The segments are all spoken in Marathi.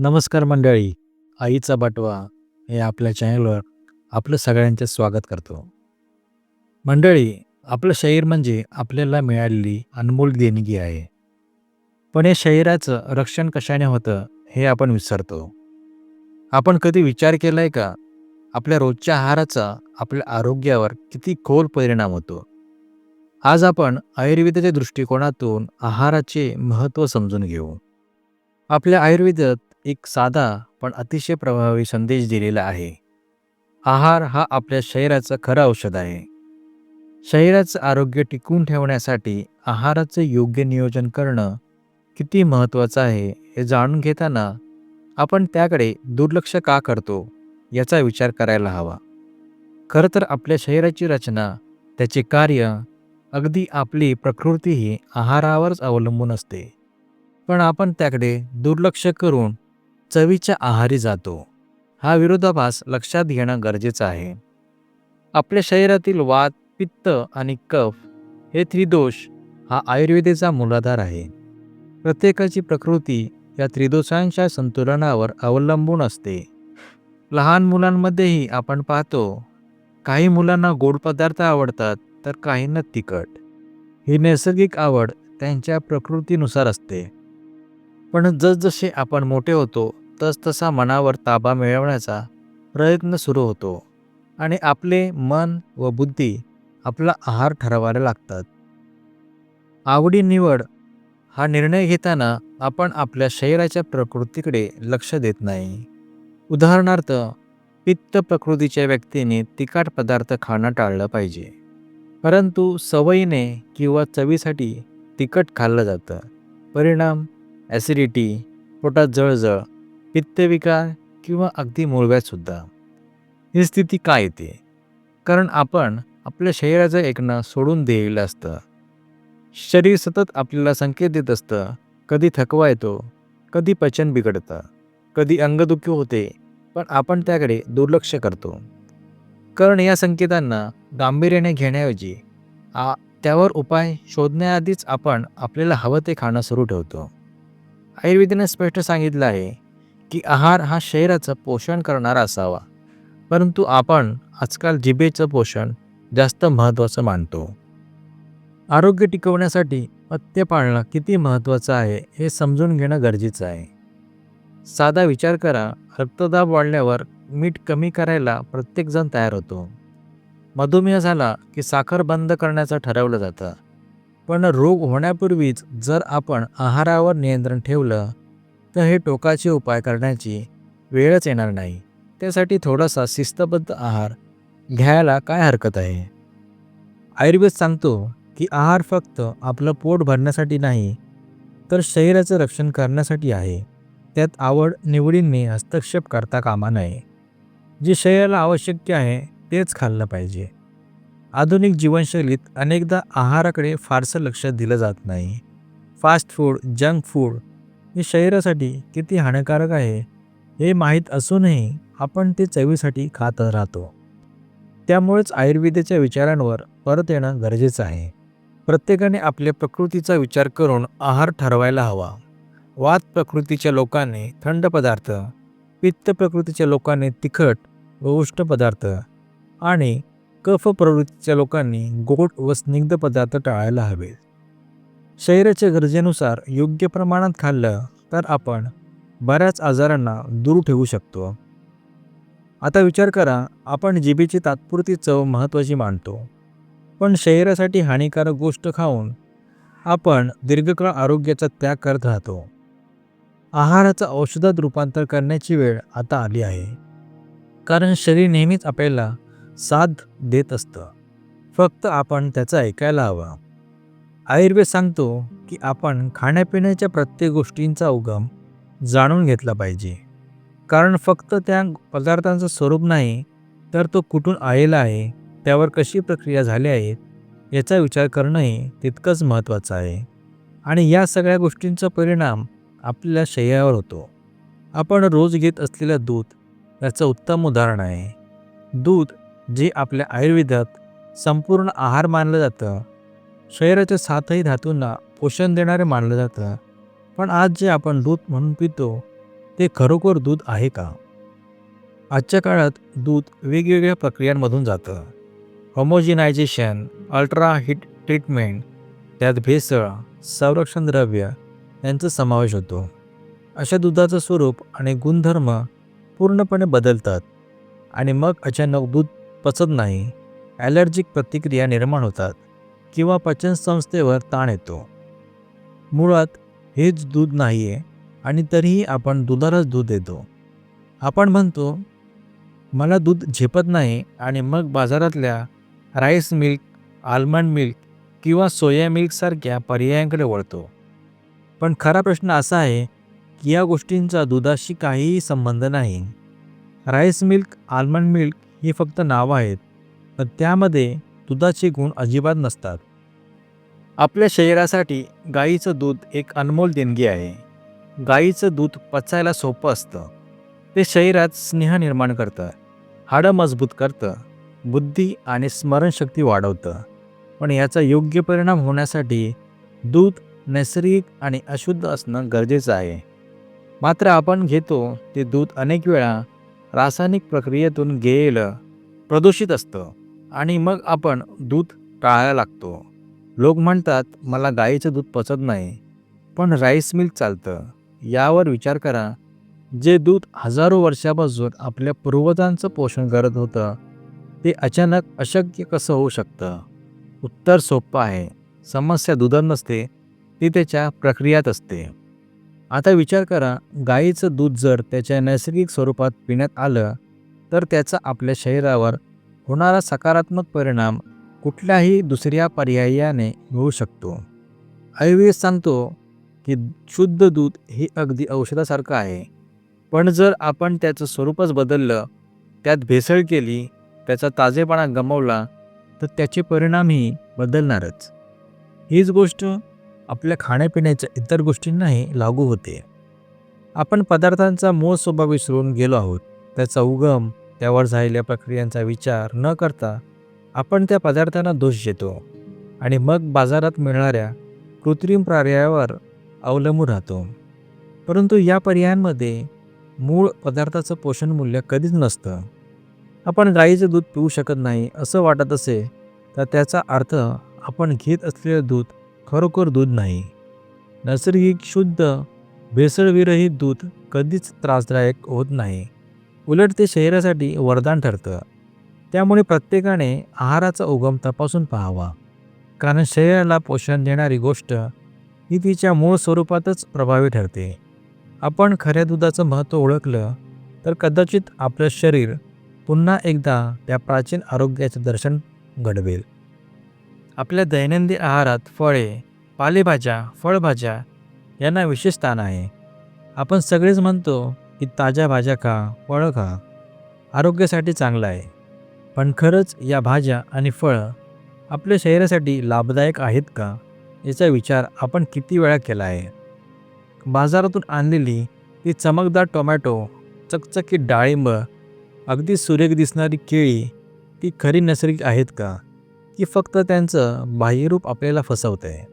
नमस्कार मंडळी आईचा बटवा हे आपल्या चॅनलवर आपलं सगळ्यांचे स्वागत करतो. मंडळी आपलं शरीर म्हणजे आपल्याला मिळालेली अनमोल देणगी आहे. पण या शरीराचं रक्षण कशाने होतं हे आपण विसरतो. आपण कधी विचार केला आहे का? आपल्या रोजच्या आहाराचा आपल्या आरोग्यावर किती खोल परिणाम होतो? आज आपण आयुर्वेदाच्या दृष्टिकोनातून आहाराचे महत्त्व समजून घेऊ. आपल्या आयुर्वेदात एक साधा पण अतिशय प्रभावी संदेश दिलेला आहे. आहार हा आपल्या शरीराचं खरं औषध आहे. शरीराचं आरोग्य टिकवून ठेवण्यासाठी आहाराचं योग्य नियोजन करणं किती महत्त्वाचं आहे हे जाणून घेताना आपण त्याकडे दुर्लक्ष का करतो याचा विचार करायला हवा. खरं तर आपल्या शरीराची रचना त्याचे कार्य अगदी आपली प्रकृतीही आहारावरच अवलंबून असते. पण आपण त्याकडे दुर्लक्ष करून चवीच्या आहारी जातो. हा विरोधाभास लक्षात घेणं गरजेचं आहे. आपल्या शरीरातील वात पित्त आणि कफ हे त्रिदोष हा आयुर्वेदेचा मूलाधार आहे. प्रत्येकाची प्रकृती या त्रिदोषांच्या संतुलनावर अवलंबून असते. लहान मुलांमध्येही आपण पाहतो काही मुलांना गोड पदार्थ आवडतात तर काहींना तिखट. ही नैसर्गिक आवड त्यांच्या प्रकृतीनुसार असते. पण जसजसे आपण मोठे होतो तसतसा मनावर ताबा मिळवण्याचा प्रयत्न सुरू होतो आणि आपले मन व बुद्धी आपला आहार ठरवायला लागतात. आवडी निवड हा निर्णय घेताना आपण आपल्या शरीराच्या प्रकृतीकडे लक्ष देत नाही. उदाहरणार्थ पित्त प्रकृतीच्या व्यक्तीने तिखट पदार्थ खाणं टाळलं पाहिजे. परंतु सवयीने किंवा चवीसाठी तिखट खाल्लं जातं. परिणाम ॲसिडिटी पोटात जळजळ पित्तविकार किंवा अगदी मुळव्यातसुद्धा ही स्थिती काय येते? कारण आपण आपल्या शरीराचं ऐकणं सोडून दिलेलं असतं. शरीर सतत आपल्याला संकेत देत असतं कधी थकवा येतो कधी पचन बिघडतं कधी अंगदुखी होते पण आपण त्याकडे दुर्लक्ष करतो. कारण या संकेतांना गांभीर्याने घेण्याऐवजी आ त्यावर उपाय शोधण्याआधीच आपण आपल्याला हवं ते खाणं सुरू ठेवतो. आयुर्वेदाने स्पष्ट सांगितलं आहे की आहार हा शरीराचं पोषण करणारा असावा. परंतु आपण आजकाल जिभेचं पोषण जास्त महत्त्वाचं मानतो. आरोग्य टिकवण्यासाठी पथ्य पाळणं किती महत्त्वाचं आहे हे समजून घेणं गरजेचं आहे. साधा विचार करा रक्तदाब वाढल्यावर मीठ कमी करायला प्रत्येकजण तयार होतो. मधुमेह झाला की साखर बंद करण्याचं ठरवलं जातं. पण रोग होण्यापूर्वीच जर आपण आहारावर नियंत्रण ठेवलं तर हे टोकाचे उपाय करण्याची वेळच येणार नाही. त्यासाठी थोडासा शिस्तबद्ध आहार घ्यायला काय हरकत आहे? आयुर्वेद सांगतो की आहार फक्त आपलं पोट भरण्यासाठी नाही तर शरीराचं रक्षण करण्यासाठी आहे. त्यात आवड निवडींनी हस्तक्षेप करता कामा नये. जे शरीराला आवश्यक आहे तेच खाल्लं पाहिजे. आधुनिक जीवनशैलीत अनेकदा आहाराकडे फारसं लक्ष दिलं जात नाही. फास्ट फूड जंक फूड हे शरीरासाठी किती हानिकारक आहे हे माहीत असूनही आपण ते चवीसाठी खात राहतो. त्यामुळेच आयुर्वेदाच्या विचारांवर परत येणं गरजेचं आहे. प्रत्येकाने आपल्या प्रकृतीचा विचार करून आहार ठरवायला हवा. वात प्रकृतीच्या लोकांनी थंड पदार्थ पित्त प्रकृतीच्या लोकांनी तिखट व उष्ण पदार्थ आणि कफ प्रवृत्तीच्या लोकांनी गोड व स्निग्ध पदार्थ टाळायला हवेत. शरीराच्या गरजेनुसार योग्य प्रमाणात खाल्लं तर आपण बऱ्याच आजारांना दूर ठेवू शकतो. आता विचार करा आपण जिभेची तात्पुरती चव महत्त्वाची मानतो. पण शरीरासाठी हानिकारक गोष्ट खाऊन आपण दीर्घकाळ आरोग्याचा त्याग करत राहतो. आहाराचं औषधात रूपांतर करण्याची वेळ आता आली आहे. कारण शरीर नेहमीच आपल्याला साथ देत असतं. फक्त आपण त्याचं ऐकायला हवं. आयुर्वेद सांगतो की आपण खाण्यापिण्याच्या प्रत्येक गोष्टींचा उगम जाणून घेतला पाहिजे. कारण फक्त त्या पदार्थांचं स्वरूप नाही तर तो कुठून आलेला आहे त्यावर कशी प्रक्रिया झाली आहे याचा विचार करणंही तितकंच महत्त्वाचं आहे. आणि या सगळ्या गोष्टींचा परिणाम आपल्या शरीरावर होतो. आपण रोज घेत असलेलं दूध याचं उत्तम उदाहरण आहे. दूध जे आपल्या आयुर्वेदात संपूर्ण आहार मानलं जातं शरीराच्या सातही धातूंना पोषण देणारे मानलं जातं. पण आज जे आपण दूध म्हणून पितो ते खरोखर दूध आहे का? आजच्या काळात दूध वेगवेगळ्या प्रक्रियांमधून जातं. होमोजिनायझेशन अल्ट्रा हिट ट्रीटमेंट त्यात भेसळ संरक्षण द्रव्य यांचा समावेश होतो. अशा दुधाचं स्वरूप आणि गुणधर्म पूर्णपणे बदलतात आणि मग अचानक दूध पचत नाही ॲलर्जिक प्रतिक्रिया निर्माण होतात. किंवा पचनसंस्थेवर ताण येतो. मुळात हेच दूध नाही आहे आणि तरीही आपण दुधालाच दूध देतो. आपण म्हणतो मला दूध झेपत नाही आणि मग बाजारातल्या राईस मिल्क आल्मंड मिल्क किंवा सोया मिल्कसारख्या पर्यायांकडे वळतो. पण खरा प्रश्न असा आहे की या गोष्टींचा दुधाशी काहीही संबंध नाही. राईस मिल्क आल्मंड मिल्क ही फक्त नावं आहेत. पण त्यामध्ये दुधाचे गुण अजिबात नसतात. आपल्या शरीरासाठी गाईचं दूध एक अनमोल देणगी आहे. गाईचं दूध पचायला सोपं असतं. ते शरीरात स्नेह निर्माण करतं. हाडं मजबूत करतं. बुद्धी आणि स्मरणशक्ती वाढवतं. पण याचा योग्य परिणाम होण्यासाठी दूध नैसर्गिक आणि अशुद्ध असणं गरजेचं आहे. मात्र आपण घेतो ते दूध अनेक वेळा रासायनिक प्रक्रियेतून गेलेलं प्रदूषित असतं. आणि मग आपण दूध टाळायला लागतो. लोक म्हणतात मला गाईचं दूध पचत नाही पण राईस मिल्क चालतं. यावर विचार करा जे दूध हजारो वर्षापासून आपल्या पूर्वजांचं पोषण करत होतं ते अचानक अशक्य कसं होऊ शकतं? उत्तर सोपं आहे. समस्या दुधात नसते ती त्याच्या प्रक्रियात असते. आता विचार करा गाईचं दूध जर त्याच्या नैसर्गिक स्वरूपात पिण्यात आलं तर त्याचा आपल्या शरीरावर होणारा सकारात्मक परिणाम कुठल्याही दुसऱ्या पर्यायाने होऊ शकतो. आयुर्वेद सांगतो की शुद्ध दूध हे अगदी औषधासारखं आहे. पण जर आपण त्याचं स्वरूपच बदललं त्यात भेसळ केली त्याचा ताजेपणा गमावला तर त्याचे परिणामही बदलणारच. हीच गोष्ट आपल्या खाण्यापिण्याच्या इतर गोष्टींनाही लागू होते. आपण पदार्थांचा मूळ स्वभाव विसरून गेलो आहोत. त्याचा उगम त्यावर झालेल्या प्रक्रियांचा विचार न करता आपण त्या पदार्थांना दोष देतो आणि मग बाजारात मिळणाऱ्या कृत्रिम पर्यायावर अवलंबून राहतो. परंतु या पर्यायांमध्ये मूळ पदार्थाचं पोषण मूल्य कधीच नसतं. आपण गाईचं दूध पिऊ शकत नाही असं वाटत असे तर त्याचा अर्थ आपण घेत असलेलं दूध खरोखर दूध नाही. नैसर्गिक शुद्ध भेसळविरहित दूध कधीच त्रासदायक होत नाही. उलट ते शरीरासाठी वरदान ठरतं. त्यामुळे प्रत्येकाने आहाराचा उगम तपासून पाहावा. कारण शरीराला पोषण देणारी गोष्ट ही तिच्या मूळ स्वरूपातच प्रभावी ठरते. आपण खऱ्या दुधाचं महत्त्व ओळखलं तर कदाचित आपलं शरीर पुन्हा एकदा त्या प्राचीन आरोग्याचं दर्शन घडवेल. आपल्या दैनंदिन आहारात फळे पालेभाज्या फळभाज्या यांना विशेष स्थान आहे. आपण सगळेच म्हणतो की ताज्या भाज्या खा फळं खा. आरोग्यासाठी चांगलं आहे. पण खरंच या भाज्या आणि फळं आपल्या शरीरासाठी लाभदायक आहेत का याचा विचार आपण किती वेळा केला आहे? बाजारातून आणलेली ती चमकदार टोमॅटो चकचकीत डाळिंब अगदी सुरेख दिसणारी केळी ती खरी नैसर्गिक आहेत का की फक्त त्यांचं बाह्यरूप आपल्याला फसवतं आहे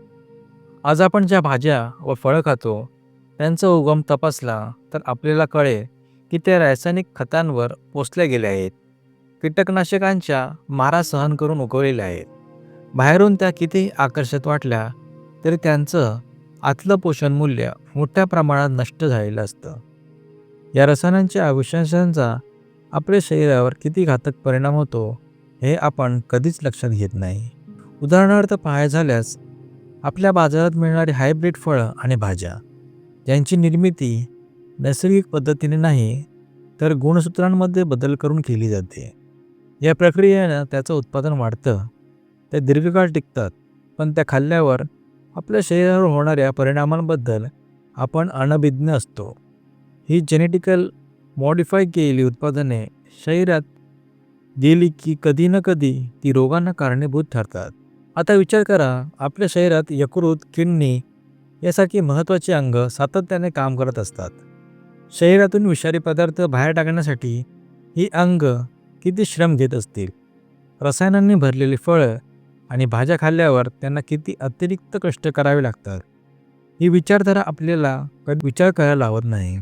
आज आपण ज्या भाज्या व फळं खातो त्यांचा उगम तपासला तर आपल्याला कळेल की ते रासायनिक खतांवर पोचल्या गेले आहेत. कीटकनाशकांच्या मारा सहन करून उगवलेल्या आहेत. बाहेरून त्या कितीही आकर्षक वाटल्या तरी त्यांचं आतलं पोषण मूल्य मोठ्या प्रमाणात नष्ट झालेलं असतं. या रसायनांच्या अवशेषांचा आपल्या शरीरावर किती घातक परिणाम होतो हे आपण कधीच लक्षात घेत नाही. उदाहरणार्थ पाहाय झाल्यास आपल्या बाजारात मिळणारी हायब्रिड फळं आणि भाज्या ज्यांची निर्मिती नैसर्गिक पद्धतीने नाही तर गुणसूत्रांमध्ये बदल करून केली जाते. या प्रक्रियेनं त्याचं उत्पादन वाढतं. ते दीर्घकाळ टिकतात पण त्या खाल्ल्यावर आपल्या शरीरावर होणाऱ्या परिणामांबद्दल आपण अनभिज्ञ असतो. ही जेनेटिकल मॉडिफाय केलेली उत्पादने शरीरात गेली की कधी ना कधी ती रोगांना कारणीभूत ठरतात. आता विचार करा आपल्या शरीरात यकृत किडनी यासारखी महत्त्वाची अंग सातत्याने काम करत असतात. शरीरातून विषारी पदार्थ बाहेर टाकण्यासाठी ही अंग किती श्रम घेत असतील? रसायनांनी भरलेली फळं आणि भाज्या खाल्ल्यावर त्यांना किती अतिरिक्त कष्ट करावे लागतात? ही विचारधारा आपल्याला कधी विचार करायला लावत नाही.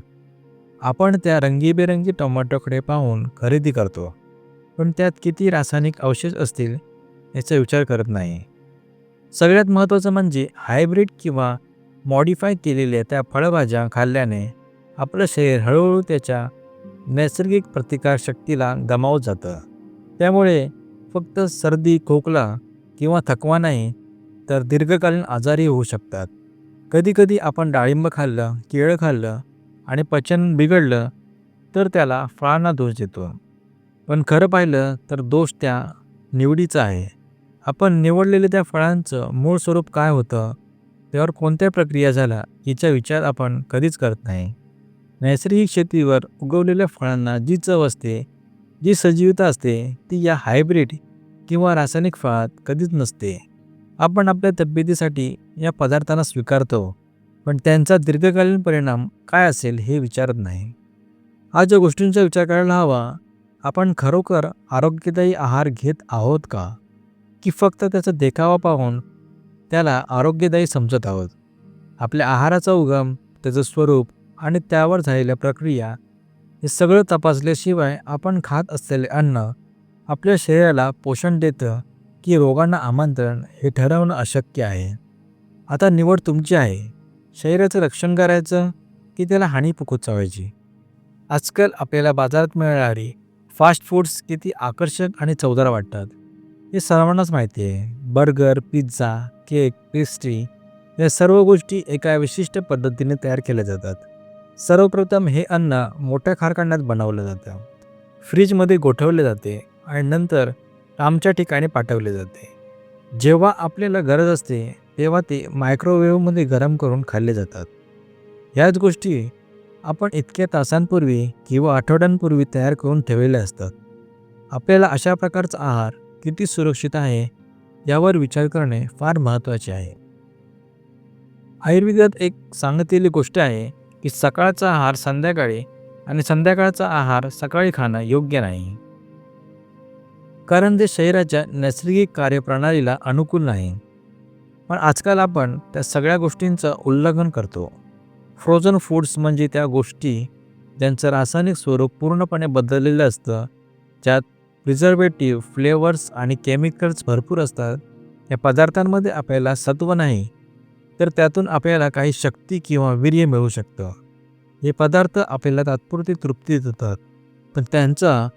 आपण त्या रंगीबेरंगी टोमॅटोकडे पाहून खरेदी करतो पण त्यात किती रासायनिक अवशेष असतील याचा विचार करत नाही. सगळ्यात महत्त्वाचं म्हणजे हायब्रिड किंवा मॉडिफाय केलेल्या त्या फळभाज्या खाल्ल्याने आपलं शरीर हळूहळू त्याच्या नैसर्गिक प्रतिकारशक्तीला गमावत जातं. त्यामुळे फक्त सर्दी खोकला किंवा थकवा नाही तर दीर्घकालीन आजारही होऊ शकतात. कधीकधी आपण डाळिंब खाल्लं केळं खाल्लं आणि पचन बिघडलं तर त्याला फळांना दोष देतो. पण खरं पाहिलं तर दोष त्या निवडीचा आहे. आपण निवडलेल्या त्या फळांचं मूळ स्वरूप काय होतं? त्यावर कोणत्या प्रक्रिया झाल्या याचा विचार आपण कधीच करत नाही. नैसर्गिक शेतीवर उगवलेल्या फळांना जी चव असते जी सजीवता असते ती या हायब्रिड किंवा रासायनिक फळात कधीच नसते. आपण आपल्या तब्येतीसाठी या पदार्थांना स्वीकारतो पण त्यांचा दीर्घकालीन परिणाम काय असेल हे विचारत नाही. आज ज्या गोष्टींचा विचार करायला हवा आपण खरोखर आरोग्यदायी आहार घेत आहोत का? की फक्त त्याचा देखावा पाहून त्याला आरोग्यदायी समजत आहोत. आपल्या आहाराचा उगम त्याचं स्वरूप आणि त्यावर झालेल्या प्रक्रिया हे सगळं तपासल्याशिवाय आपण खात असलेले अन्न आपल्या शरीराला पोषण देतं की रोगांना आमंत्रण हे ठरवणं अशक्य आहे. आता निवड तुमची आहे. शरीराचं रक्षण करायचं की त्याला हानी पोचवायची आजकाल आपल्याला बाजारात मिळणारी फास्ट फूड्स किती आकर्षक आणि चवदार वाटतात. हे सर्वांनाच माहिती आहे. बर्गर पिझ्झा केक पेस्ट्री या सर्व गोष्टी एका विशिष्ट पद्धतीने तयार केल्या जातात. सर्वप्रथम हे अन्न मोठ्या कारखान्यात बनवलं जातं. फ्रीजमध्ये गोठवले जाते आणि नंतर आमच्या ठिकाणी पाठवले जाते. जेव्हा आपल्याला गरज असते तेव्हा ते मायक्रोवेव्हमध्ये गरम करून खाल्ले जातात. ह्याच गोष्टी आपण इतक्या तासांपूर्वी किंवा आठवड्यांपूर्वी तयार करून ठेवलेल्या असतात. आपल्याला अशा प्रकारचा आहार किती सुरक्षित आहे यावर विचार करणे फार महत्त्वाचे आहे. आयुर्वेदात एक सांगितलेली गोष्ट आहे की सकाळचा आहार संध्याकाळी आणि संध्याकाळचा आहार सकाळी खाणं योग्य नाही. कारण ते शरीराच्या नैसर्गिक कार्यप्रणालीला अनुकूल नाही. पण आजकाल आपण त्या सगळ्या गोष्टींचं उल्लंघन करतो. फ्रोझन फूड्स म्हणजे त्या गोष्टी ज्यांचं रासायनिक स्वरूप पूर्णपणे बदललेलं असतं ज्यात प्रिझर्वेटिव्ह फ्लेवर्स आणि केमिकल्स भरपूर असतात. या पदार्थांमध्ये आपल्याला सत्व नाही तर त्यातून आपल्याला काही शक्ती किंवा वीर्य मिळू शकतं. हे पदार्थ आपल्याला तात्पुरती तृप्ती देतात. पण त्यांचा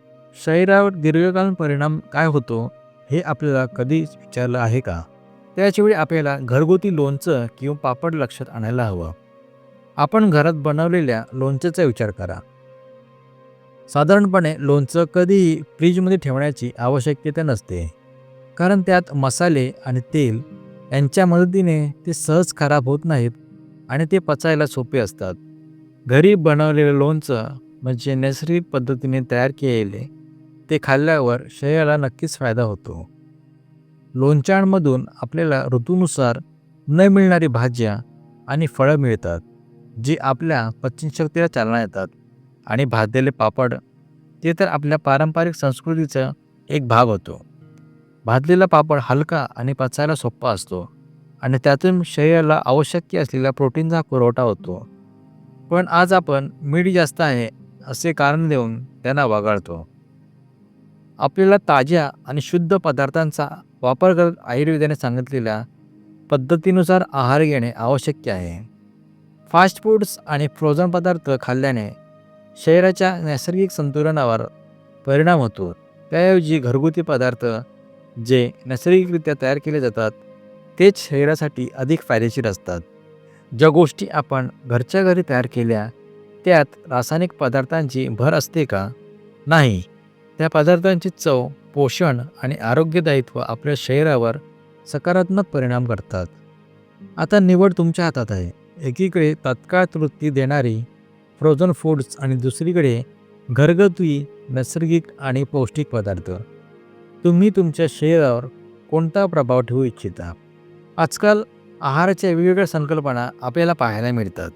शरीरावर दीर्घकालीन परिणाम काय होतो हे आपल्याला कधी विचारलं आहे का? त्याचवेळी आपल्याला घरगुती लोणचं किंवा पापड लक्षात आणायला हवं. आपण घरात बनवलेल्या लोणच्याचा विचार करा. साधारणपणे लोणचं कधीही फ्रीजमध्ये ठेवण्याची आवश्यकता नसते. कारण त्यात मसाले आणि तेल यांच्या मदतीने ते सहज खराब होत नाहीत आणि ते पचायला सोपे असतात. घरी बनवलेलं लोणचं म्हणजे नैसर्गिक पद्धतीने तयार केलेले ते खाल्ल्यावर शरीराला नक्कीच फायदा होतो. लोणच्यांमधून आपल्याला ऋतूनुसार न मिळणारी भाज्या आणि फळं मिळतात जी आपल्या पचनशक्तीला चालना येतात आणि भाजलेले पापड ते तर आपल्या पारंपरिक संस्कृतीचा एक भाग होतो. भाजलेला पापड हलका आणि पचायला सोपा असतो आणि त्यातून शरीराला आवश्यक असलेल्या प्रोटीनचा पुरवठा होतो. पण आज आपण मीठ जास्त आहे असे कारण देऊन त्यांना वगळतो. आपल्याला ताज्या आणि शुद्ध पदार्थांचा वापर करत आयुर्वेदाने सांगितलेल्या पद्धतीनुसार आहार घेणे आवश्यक आहे. फास्ट फूड्स आणि फ्रोझन पदार्थ खाल्ल्याने शरीराच्या नैसर्गिक संतुलनावर परिणाम होतो. त्याऐवजी घरगुती पदार्थ जे नैसर्गिकरित्या तयार केले जातात तेच शरीरासाठी अधिक फायदेशीर असतात. ज्या गोष्टी आपण घरच्या घरी तयार केल्या त्यात रासायनिक पदार्थांची भर असते का? नाही. त्या पदार्थांची चव पोषण आणि आरोग्यदायित्व आपल्या शरीरावर सकारात्मक परिणाम करतात. आता निवड तुमच्या हातात आहे. एकीकडे तत्काळ तृप्ती देणारी फ्रोझन फूड्स आणि दुसरीकडे घरगुती नैसर्गिक आणि पौष्टिक पदार्थ. तुम्ही तुमच्या शरीरावर कोणता प्रभाव ठेवू इच्छिता? आजकाल आहाराच्या वेगवेगळ्या संकल्पना आपल्याला पाहायला मिळतात.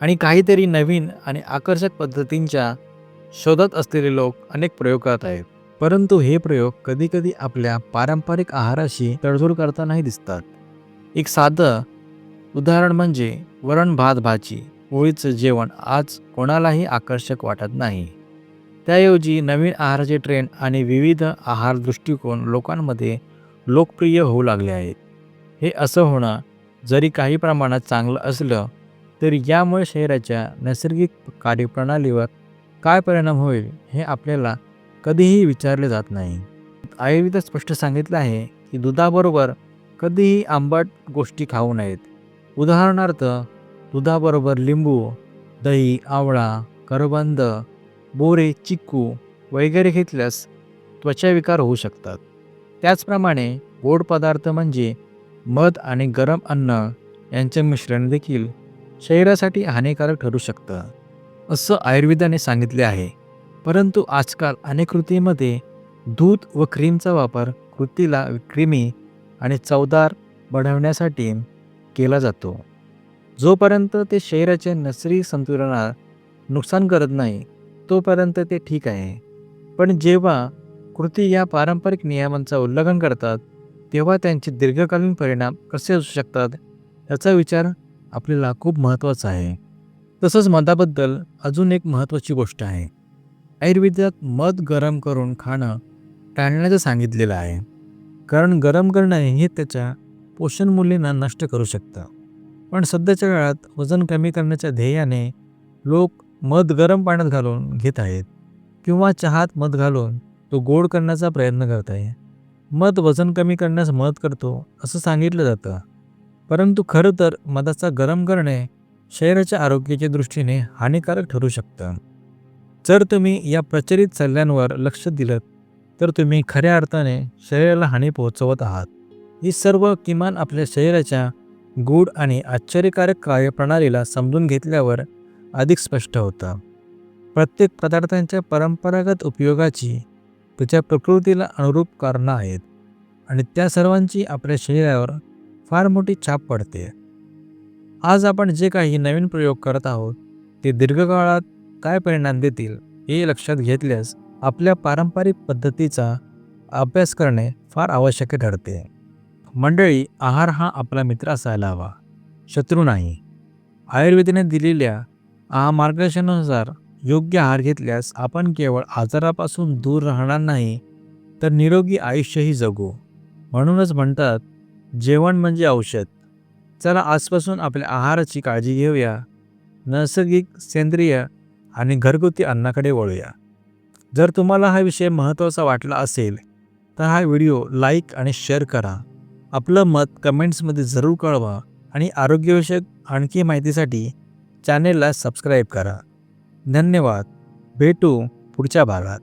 आणि काहीतरी नवीन आणि आकर्षक पद्धतींच्या शोधत असलेले लोक अनेक प्रयोग करत आहेत. परंतु हे प्रयोग कधीकधी आपल्या पारंपरिक आहाराशी तडजोड करतानाही दिसतात. एक साधं उदाहरण म्हणजे वरण भात भाजी. पोळीचं जेवण आज कोणालाही आकर्षक वाटत नाही. त्याऐवजी नवीन आहाराचे ट्रेंड आणि विविध आहार दृष्टिकोन लोकांमध्ये लोकप्रिय होऊ लागले आहेत. हे असं होणं जरी काही प्रमाणात चांगलं असलं तरी यामुळे शरीराच्या नैसर्गिक कार्यप्रणालीवर काय परिणाम होईल हे आपल्याला कधीही विचारले जात नाही. आयुर्वेदात स्पष्ट सांगितलं आहे की दुधाबरोबर कधीही आंबट गोष्टी खाऊ नयेत. उदाहरणार्थ दुधाबरोबर लिंबू दही आवळा करबंद बोरे चिक्कू वगैरे घेतल्यास त्वचाविकार होऊ शकतात. त्याचप्रमाणे गोड पदार्थ म्हणजे मध आणि गरम अन्न यांचे मिश्रण देखील शरीरासाठी हानिकारक ठरू शकतं असं आयुर्वेदाने सांगितले आहे. परंतु आजकाल अनेक कृतीमध्ये दूध व क्रीमचा वापर कृतीला क्रीमी आणि चवदार बनवण्यासाठी केला जातो. जोपर्यंत ते शरीराचे नैसर्गिक संतुलनात नुकसान करत नाही तोपर्यंत ते ठीक आहे. पण जेव्हा कृती या पारंपरिक नियमांचा उल्लंघन करतात तेव्हा त्यांचे दीर्घकालीन परिणाम कसे असू शकतात याचा विचार आपल्याला खूप महत्त्वाचा आहे. तसंच मधाबद्दल अजून एक महत्त्वाची गोष्ट आहे. आयुर्वेदात मध गरम करून खाणं टाळण्याचं सांगितलेलं आहे. कारण गरम करणं हे त्याच्या पोषण मूल्यांना नष्ट करू शकतं. पण सध्याच्या काळात वजन कमी करण्याच्या ध्येयाने लोक मध गरम पाण्यात घालून घेत आहेत किंवा चहात मध घालून तो गोड करण्याचा प्रयत्न करत आहे. मध वजन कमी करण्यास मदत करतो असं सांगितलं जातं. परंतु खरं तर मधाचा गरम करणे शरीराच्या आरोग्याच्या दृष्टीने हानिकारक ठरू शकतं. जर तुम्ही या प्रचलित सल्ल्यांवर लक्ष दिलं तर तुम्ही खऱ्या अर्थाने शरीराला हानी पोहोचवत आहात. ही सर्व किमान आपल्या शरीराच्या गूढ आणि आश्चर्यकारक कार्यप्रणालीला समजून घेतल्यावर अधिक स्पष्ट होतं. प्रत्येक पदार्थांच्या परंपरागत उपयोगाची त्याच्या प्रकृतीला अनुरूप कारणं आहेत आणि त्या सर्वांची आपल्या शरीरावर फार मोठी छाप पडते. आज आपण जे काही नवीन प्रयोग करत आहोत ते दीर्घकाळात काय परिणाम देतील हे लक्षात घेतल्यास आपल्या पारंपरिक पद्धतीचा अभ्यास करणे फार आवश्यक ठरते. मंडळी आहार हा आपला मित्र असायला हवा. शत्रू नाही. आयुर्वेदाने दिलेल्या आ मार्गदर्शनानुसार योग्य आहार घेतल्यास आपण केवळ आजारापासून दूर राहणार नाही तर निरोगी आयुष्यही जगू. म्हणूनच म्हणतात जेवण म्हणजे औषध. चला आजपासून आपल्या आहाराची काळजी घेऊया. नैसर्गिक सेंद्रिय आणि घरगुती अन्नाकडे वळूया. जर तुम्हाला हा विषय महत्त्वाचा वाटला असेल तर हा व्हिडिओ लाईक आणि शेअर करा. आपलं मत कमेंट्समध्ये जरूर कळवा आणि आरोग्यविषयक आणखी माहितीसाठी चॅनेलला सबस्क्राईब करा. धन्यवाद. भेटू पुढच्या भागात.